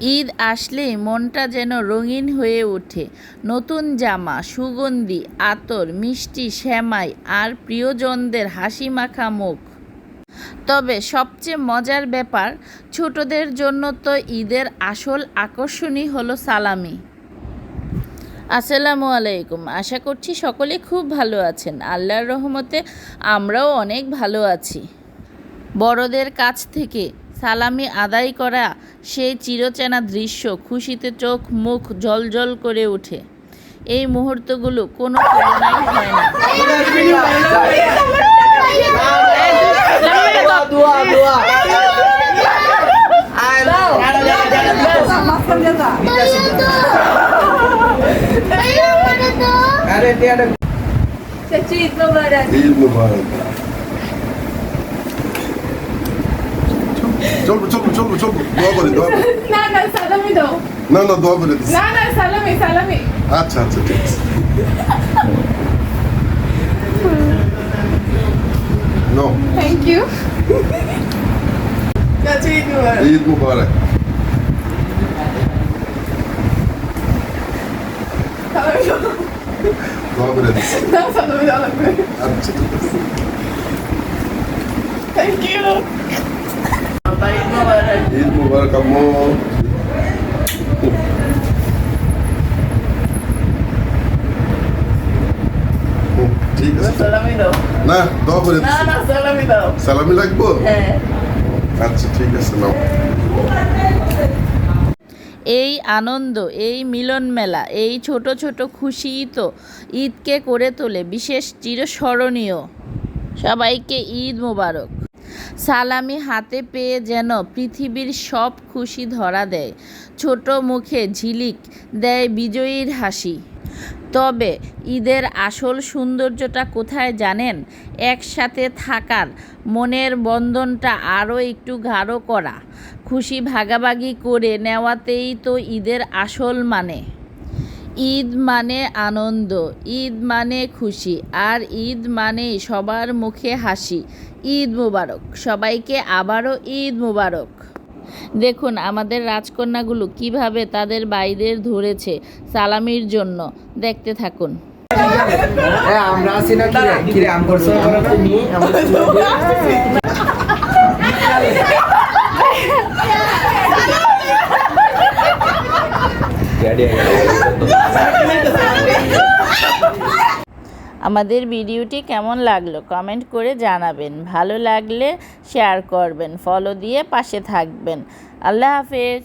ঈদ আসলেই মনটা যেন রঙিন হয়ে ওঠে। নতুন জামা, সুগন্ধি, আতর, মিষ্টি শ্যামাই আর প্রিয়জনদের হাসি মাখা মুখ। তবে সবচেয়ে মজার ব্যাপার, ছোটদের জন্য তো ঈদের আসল আকর্ষণই হলো সালামি। আসসালামু আলাইকুম। আশা করছি সকলে খুব ভালো আছেন। আল্লাহর রহমতে আমরাও অনেক ভালো আছি। বড়দের কাছ থেকে সালামি আদায় করা সেই চিরচেনা দৃশ্য খুশিতে চোখ মুখ জলজল করে ওঠে। এই মুহূর্তগুলো কোনো তুলনাই হয় না। আরে টিয়াটা চাচু ঈদ মোবারক ঈদ মুবারক চলবো চলবো চলবো চলবো। দোয়া করে দোয়া করে। না না সালামি দাও। না না দোয়া করে না না সালামি সালামি। আচ্ছা আচ্ছা ঠিক আছে। নো থ্যাংক ইউ চাচু ঈদ মোবারক। ঈদ মুবারক। সালামি দাও দোয়া করে দিচ্ছি। না সালামি দাও আচ্ছা ঠিক আছে। থ্যাংক ইউ ঈদ মুবারক আম্মু হুম, ঠিক আছে। সালামি দাও। না দোয়া করে না না সালামি দাও। সালামি লাগবো? হ্যাঁ। আচ্ছা ঠিক আছে নাও। এই আনন্দ এই মিলন মেলা এই ছোট ছোট খুশিই তো ঈদকে করে তোলে বিশেষ চিরস্মরণীয়। সবাইকে ঈদ মোবারক। সালামি হাতে পেয়ে যেন পৃথিবীর সব খুশি ধরা দেয়। ছোট মুখে ঝিলিক দেয় বিজয়ীর হাসি। তবে ঈদের আসল সৌন্দর্যটা কোথায় জানেন? একসাথে থাকার মনের বন্ধনটা আরও একটু গাঢ় করা। খুশি ভাগাভাগি করে নেওয়াতেই তো ঈদের আসল মানে। ঈদ মানে আনন্দ ঈদ মানে খুশি আর ঈদ মানে সবার মুখে হাসি। ঈদ মুবারক সবাইকে আবারও ঈদ মুবারক। দেখুন আমাদের রাজকন্যাগুলো কীভাবে তাদের বাইদের ধরেছে সালামির জন্য। দেখতে থাকুন। হ্যাঁ আমরা আছি না কি রে? আমাদের ভিডিওটি কেমন লাগল কমেন্ট করে জানাবেন। ভালো লাগলে শেয়ার করবেন ফলো দিয়ে পাশে থাকবেন। আল্লাহ হাফেজ।